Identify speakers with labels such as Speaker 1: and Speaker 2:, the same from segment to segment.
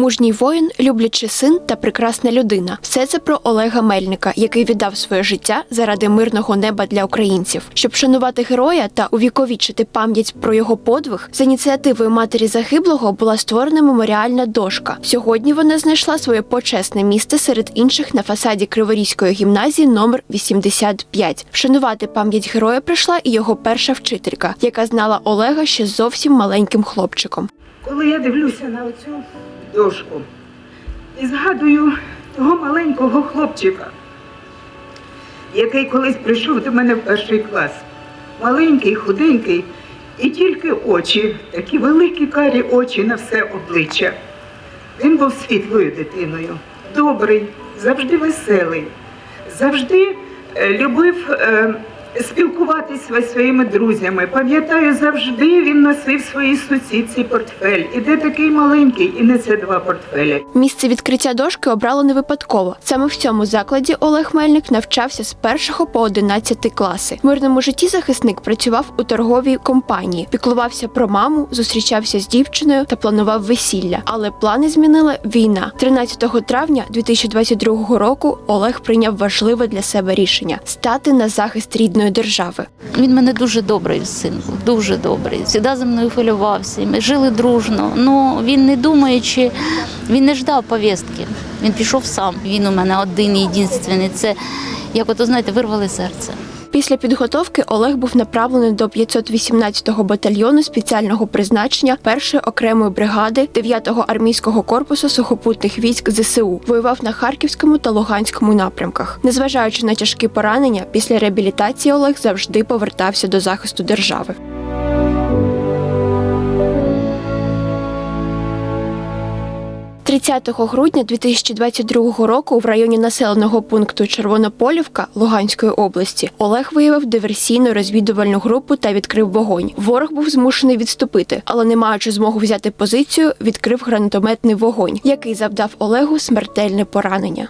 Speaker 1: Мужній воїн, люблячий син та прекрасна людина. Все це про Олега Мельника, який віддав своє життя заради мирного неба для українців. Щоб шанувати героя та увіковічити пам'ять про його подвиг, за ініціативою матері загиблого була створена меморіальна дошка. Сьогодні вона знайшла своє почесне місце серед інших на фасаді Криворізької гімназії номер 85. Вшанувати пам'ять героя прийшла і його перша вчителька, яка знала Олега ще зовсім маленьким хлопчиком.
Speaker 2: Коли я дивлюся на оцю дошку і згадую того маленького хлопчика, який колись прийшов до мене в перший клас. Маленький, худенький, і тільки очі, такі великі карі очі на все обличчя. Він був світлою дитиною, добрий, завжди веселий, завжди е, любив е, спілкуватися своїми друзями. Пам'ятаю, завжди він носив своїй сусідці портфель. І де такий маленький, і несе два портфелі.
Speaker 1: Місце відкриття дошки обрало не випадково. Саме в цьому закладі Олег Мельник навчався з 1 по 11 класи. В мирному житті захисник працював у торговій компанії, піклувався про маму, зустрічався з дівчиною та планував весілля. Але плани змінила війна. 13 травня 2022 року Олег прийняв важливе для себе рішення стати на захист рідної держави.
Speaker 3: Він мене дуже добрий син дуже добрий. Завжди за мною хвилювався. Ми жили дружно. Ну він не думаючи, він не ждав повістки. Він пішов сам. Він у мене один єдинственний. Це як ото знаєте, вирвали серце.
Speaker 1: Після підготовки Олег був направлений до 518-го батальйону спеціального призначення першої окремої бригади 9-го армійського корпусу сухопутних військ ЗСУ. Воював на Харківському та Луганському напрямках. Незважаючи на тяжкі поранення, після реабілітації Олег завжди повертався до захисту держави. – 30 грудня 2022 року в районі населеного пункту Червонополівка Луганської області Олег виявив диверсійну розвідувальну групу та відкрив вогонь. Ворог був змушений відступити, але не маючи змогу взяти позицію, відкрив гранатометний вогонь, який завдав Олегу смертельне поранення.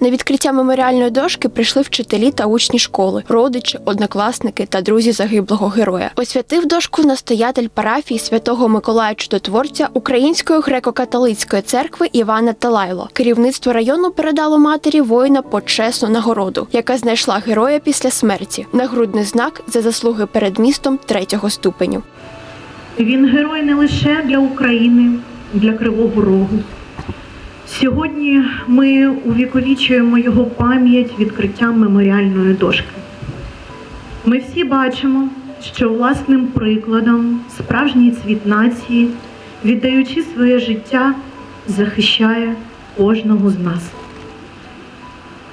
Speaker 1: На відкриття меморіальної дошки прийшли вчителі та учні школи, родичі, однокласники та друзі загиблого героя. Освятив дошку настоятель парафії святого Миколая Чудотворця Української греко-католицької церкви Івана Талайло. Керівництво району передало матері воїна почесну нагороду, яка знайшла героя після смерті. Нагрудний знак за заслуги перед містом третього ступеню.
Speaker 4: Він герой не лише для України, для Кривого Рогу. Сьогодні ми увіковічуємо його пам'ять відкриттям меморіальної дошки. Ми всі бачимо, що власним прикладом справжній цвіт нації, віддаючи своє життя, захищає кожного з нас.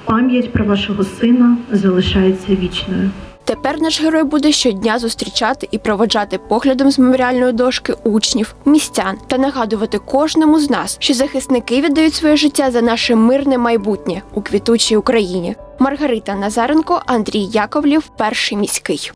Speaker 4: Пам'ять про вашого сина залишається вічною.
Speaker 1: Тепер наш герой буде щодня зустрічати і проводжати поглядом з меморіальної дошки учнів, містян та нагадувати кожному з нас, що захисники віддають своє життя за наше мирне майбутнє у квітучій Україні. Маргарита Назаренко, Андрій Яковлів, перший міський.